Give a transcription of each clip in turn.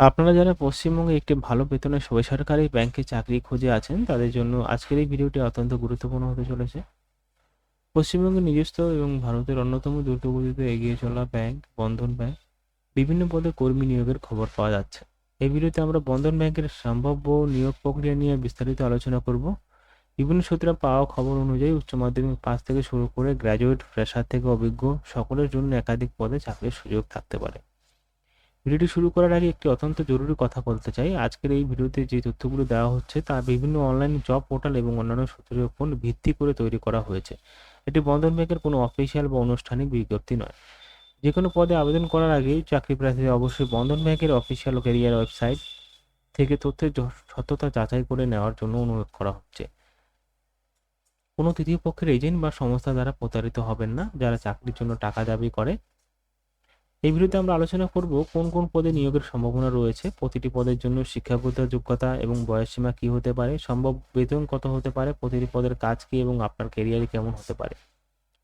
আপনারা যারা পশ্চিমবঙ্গে একটি ভালো বেতনের বেসরকারি ব্যাংকে চাকরি খুঁজে আছেন, তাদের জন্য আজকের এই ভিডিওটি অত্যন্ত গুরুত্বপূর্ণ হতে চলেছে। পশ্চিমবঙ্গে নিজস্ব এবং ভারতের অন্যতম দ্রুতগতিতে এগিয়ে চলা ব্যাংক, বন্ধন ব্যাংক, বিভিন্ন পদে কর্মী নিয়োগের খবর পাওয়া যাচ্ছে। এই ভিডিওতে আমরা বন্ধন ব্যাংকের সম্ভাব্য নিয়োগ প্রক্রিয়া নিয়ে বিস্তারিত আলোচনা করব। বিভিন্ন সূত্রে পাওয়া খবর অনুযায়ী উচ্চ মাধ্যমিক পাস থেকে শুরু করে গ্র্যাজুয়েট ফ্রেশার থেকে অভিজ্ঞ সকলের জন্য একাধিক পদে চাকরির সুযোগ থাকতে পারে। ভিডিওটি শুরু করার আগে একটি অত্যন্ত জরুরি কথা বলতে চাই। আজকের এই ভিডিওতে যে তথ্যগুলো দেওয়া হচ্ছে তা বিভিন্ন অনলাইন জব পোর্টাল এবং অন্যান্য সূত্রের উপর ভিত্তি করে তৈরি করা হয়েছে। এটি বন্ধন ব্যাংকের কোনো অফিসিয়াল বা আনুষ্ঠানিক বিজ্ঞপ্তি নয়। যে কোনো পদে আবেদন করার আগে চাকরি প্রার্থীদের অবশ্যই বন্ধন ব্যাংকের অফিসিয়াল ক্যারিয়ার ওয়েবসাইট থেকে তথ্যের সত্যতা যাচাই করে নেওয়ার জন্য অনুরোধ করা হচ্ছে। কোনো তৃতীয় পক্ষের এজেন্ট বা সংস্থা দ্বারা প্রতারিত হবেন না। যারা চাকরির জন্য টাকা দাবি করে এই ভিডিওতে আমরা আলোচনা করব কোন কোন পদে নিয়োগের সম্ভাবনা রয়েছে, প্রতিটি পদের জন্য শিক্ষাগত যোগ্যতা এবং বয়সসীমা কি হতে পারে সম্ভব বেতন কত হতে পারে, প্রতিটি পদের কাজ কি এবং আপনার ক্যারিয়ারে কেমন হতে পারে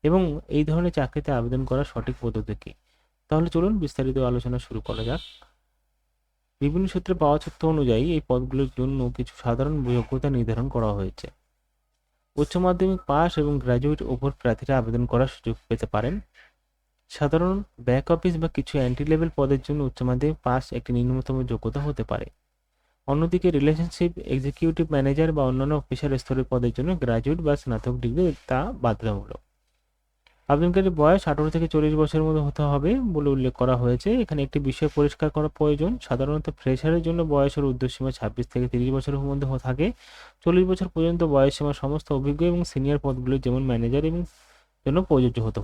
এবং এই ধরনের চাকরিতে আবেদন করার সঠিক পদ্ধতি কি। তাহলে চলুন বিস্তারিত আলোচনা শুরু করা যাক। বিভিন্ন সূত্রে পাওয়া তথ্য অনুযায়ী এই পদগুলোর জন্য কিছু সাধারণ যোগ্যতা নির্ধারণ করা হয়েছে। উচ্চ মাধ্যমিক পাস এবং গ্র্যাজুয়েট ওপর প্রার্থীরা আবেদন করার সুযোগ পেতে পারেন। সাধারণ ব্যাক অফিস বা কিছু এন্ট্রি লেভেল পদের জন্য উচ্চ মাধ্যমিক পাস একটি নিম্নতম যোগ্যতা হতে পারে। অন্যদিকে রিলেশনশিপ এক্সিকিউটিভ ম্যানেজার বা অন্যান্য অফিসার স্তরের পদের জন্য গ্রাজুয়েট বা স্নাতক ডিগ্রি তা বাধ্যতামূলক। আবেদনকারীর বয়স আঠারো থেকে চল্লিশ বছরের মধ্যে হতে হবে বলে উল্লেখ করা হয়েছে। এখানে একটি বিষয় পরিষ্কার করা প্রয়োজন। সাধারণত ফ্রেশারের জন্য বয়সের উর্ধ্বসীমা ছাব্বিশ থেকে তিরিশ বছরের মধ্যে থাকে। চল্লিশ বছর পর্যন্ত বয়সসীমা সমস্ত অভিজ্ঞ এবং সিনিয়র পদগুলি যেমন ম্যানেজার এবং জন্য প্রযোজ্য হতে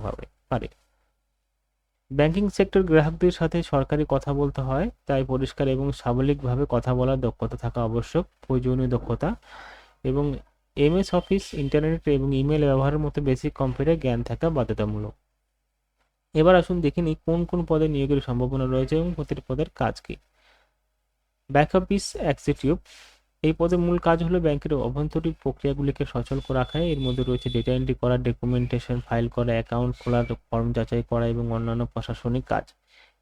পারে। ব্যাংকিং সেক্টর গ্রাহকদের সাথে সরকারি কথা বলতে হয়, তাই পরিষ্কার এবং সাবলীলভাবে কথা বলার দক্ষতা থাকা আবশ্যক, প্রয়োজনীয় দক্ষতা। এবং এমএস অফিস, ইন্টারনেট এবং ইমেল ব্যবহারের মতো বেসিক কম্পিউটার জ্ঞান থাকা বাধ্যতামূলক। এবার আসুন দেখে নিই কোন কোন পদে নিয়োগের সম্ভাবনা রয়েছে এবং প্রতিটি পদের কাজ কি। ব্যাক অফিস এক্সিকিউটিভ এই পদের মূল কাজ হলো ব্যাংকের অভ্যন্তরীণ প্রক্রিয়াগুলিকে সচল রাখা। এর মধ্যে রয়েছে ডেটা এন্ট্রি করা ডকুমেন্টেশন ফাইল করা অ্যাকাউন্ট খোলা ফর্ম যাচাই করা এবং অন্যান্য প্রশাসনিক কাজ।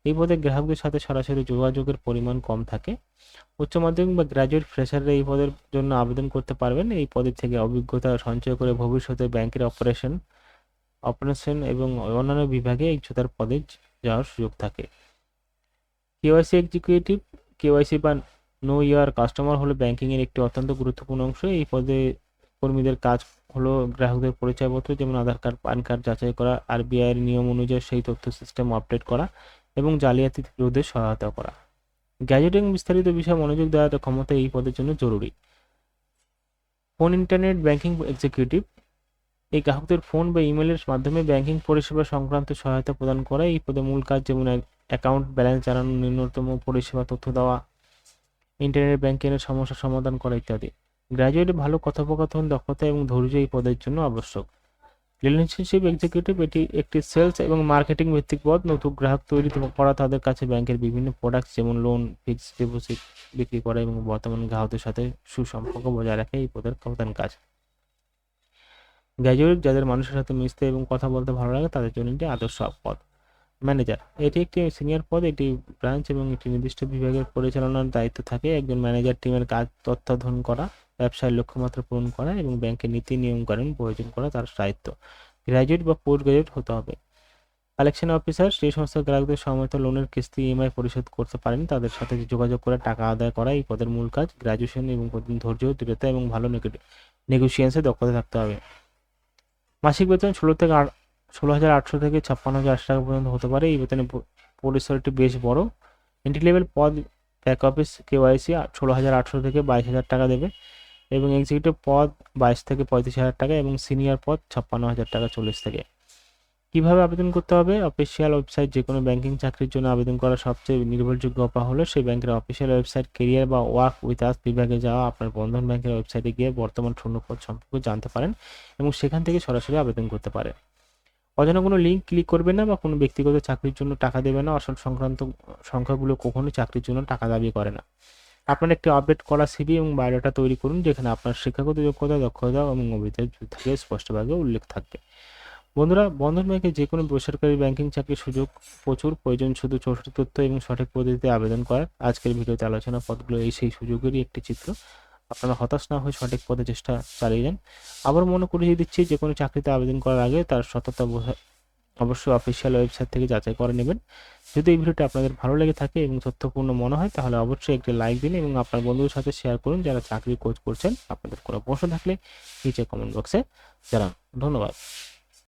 এই পদে গ্রাহকদের সাথে সরাসরি যোগাযোগের পরিমাণ কম থাকে। উচ্চ মাধ্যমিক বা গ্র্যাজুয়েট ফ্রেশাররা এই পদের জন্য আবেদন করতে পারবেন। এই পদের থেকে অভিজ্ঞতা সঞ্চয় করে ভবিষ্যতে ব্যাংকের অপারেশন অপারেশন এবং অন্যান্য বিভাগে এই পদে যাওয়ার সুযোগ থাকে। কেওয়াইসি এক্সিকিউটিভ কেওয়াইসি বা নো ইয়ার কাস্টমার হলো ব্যাংকিংয়ের একটি অত্যন্ত গুরুত্বপূর্ণ অংশ। এই পদে কর্মীদের কাজ হলো গ্রাহকদের পরিচয়পত্র, যেমন আধার কার্ড, পান কার্ড যাচাই করা আরবিআই এর নিয়ম অনুযায়ী সেই তথ্য সিস্টেম আপডেট করা এবং জালিয়াতি রোধে সহায়তা করা। গ্যাজেটিং বিস্তারিত বিষয়ে মনোযোগ দেওয়ার ক্ষমতা এই পদের জন্য জরুরি। ফোন ইন্টারনেট ব্যাংকিং এক্সিকিউটিভ এই গ্রাহকদের ফোন বা ইমেলের মাধ্যমে ব্যাংকিং পরিষেবা সংক্রান্ত সহায়তা প্রদান করা। এই পদে মূল কাজ যেমন অ্যাকাউন্ট ব্যালেন্স জানানো, ন্যূনতম পরিষেবা তথ্য দেওয়া ইন্টারনেট ব্যাংকিংয়ের সমস্যা সমাধান করা ইত্যাদি। গ্র্যাজুয়েটে ভালো কথোপকথন, দক্ষতা এবং ধৈর্য এই পদের জন্য আবশ্যক। রিলেশনশিপ এক্সিকিউটিভ এটি একটি সেলস এবং মার্কেটিং ভিত্তিক পদ। নতুন গ্রাহক তৈরি করা তাদের কাছে ব্যাংকের বিভিন্ন প্রোডাক্ট যেমন লোন ফিক্সড ডিপোজিট বিক্রি করা এবং বর্তমান গ্রাহকদের সাথে সুসম্পর্ক বজায় রাখা এই পদের প্রধান কাজ। গ্র্যাজুয়েট যাদের মানুষের সাথে মিশতে এবং কথা বলতে ভালো লাগে তাদের জন্য একটি আদর্শ পদ। ম্যানেজার এটি একটি সিনিয়র পদ, এটি ব্রাঞ্চ এবং একটি নির্দিষ্ট বিভাগের পরিচালনার দায়িত্ব থাকে। একজন ম্যানেজার টিমের কাজ তত্ত্বাবধান করা, ব্যবসায় লক্ষ্যমাত্রা পূরণ করা এবং ব্যাংকের নীতি নিয়মকানুন প্রয়োজন করা তার দায়িত্ব। গ্র্যাজুয়েট বা পোস্ট গ্রাজুয়েট হতে হবে। কালেকশন অফিসার সেই সমস্ত গ্রাহকদের সময়ত লোনের কিস্তি ইএমআই পরিশোধ করতে পারেন, তাদের সাথে যোগাযোগ করে টাকা আদায় করা এই পদের মূল কাজ। গ্র্যাজুয়েশন এবং ধৈর্য, দৃঢ়তা এবং ভালো নেগোসিয়েন্সে দক্ষতা থাকতে হবে। মাসিক বেতন ষোলো থেকে ষোলো হাজার আটশো থেকে ছাপ্পান্ন হাজার আটশো টাকা পর্যন্ত হতে পারে। এই বেতনে পরিসরটি বেশ বড়। এন্ট্রি লেভেল পদ ব্যাক অফিস কেওয়াইসি ষোলো হাজার আটশো থেকে বাইশ হাজার টাকা দেবে এবং এক্সিকিউটিভ পদ বাইশ থেকে পঁয়ত্রিশ হাজার টাকা এবং সিনিয়র পদ ছাপ্পান্ন হাজার টাকা চল্লিশ থেকে। কীভাবে আবেদন করতে হবে? অফিসিয়াল ওয়েবসাইট যে কোনো ব্যাঙ্কিং চাকরির জন্য আবেদন করা সবচেয়ে নির্ভরযোগ্য উপায় হলো সেই ব্যাংকের অফিসিয়াল ওয়েবসাইট কেরিয়ার বা ওয়ার্ক উইথ আস বিভাগে যাওয়া, আপনার বন্ধন ব্যাংকের ওয়েবসাইটে গিয়ে বর্তমান শূন্যপদ সম্পর্কে জানতে পারেন এবং সেখান থেকে সরাসরি আবেদন করতে পারেন। অজানা কোনো লিঙ্ক ক্লিক করবে না বা কোনো ব্যক্তিগত চাকরির জন্য টাকা দেবে না আসল সংক্রান্ত, সংখ্যাগুলো কখনোই চাকরির জন্য টাকা দাবি করে না। আপনার একটি আপডেট করা সিভি এবং বায়োডাটা তৈরি করুন, যেখানে আপনার শিক্ষাগত যোগ্যতা, দক্ষতা এবং অভিজ্ঞতা থেকে স্পষ্টভাবে উল্লেখ থাকবে। বন্ধুরা, বন্ধন ব্যাংকে যে কোনো বেসরকারি ব্যাংকিং চাকরির সুযোগ, প্রচুর প্রয়োজন শুধু সঠিক তথ্য এবং সঠিক পদ্ধতিতে আবেদন করার। আজকের ভিডিওতে আলোচনা পথগুলো এই সেই সুযোগেরই একটি চিত্র। আপনারা হতাশ না হয়ে সঠিক পথে চেষ্টা চালিয়ে যান। আবার মনে করিয়ে দিচ্ছি যে কোনো চাকরিতে আবেদন করার আগে তার সততা অবশ্যই অফিসিয়াল ওয়েবসাইট থেকে যাচাই করে নেবেন। যদি এই ভিডিওটি আপনাদের ভালো লেগে থাকে এবং তথ্যপূর্ণ মনে হয়, তাহলে অবশ্যই একটি লাইক দিন এবং আপনার বন্ধুদের সাথে শেয়ার করুন যারা চাকরি কোচ করছেন। আপনাদের কোনো প্রশ্ন থাকলে নিচে কমেন্ট বক্সে জানান। ধন্যবাদ।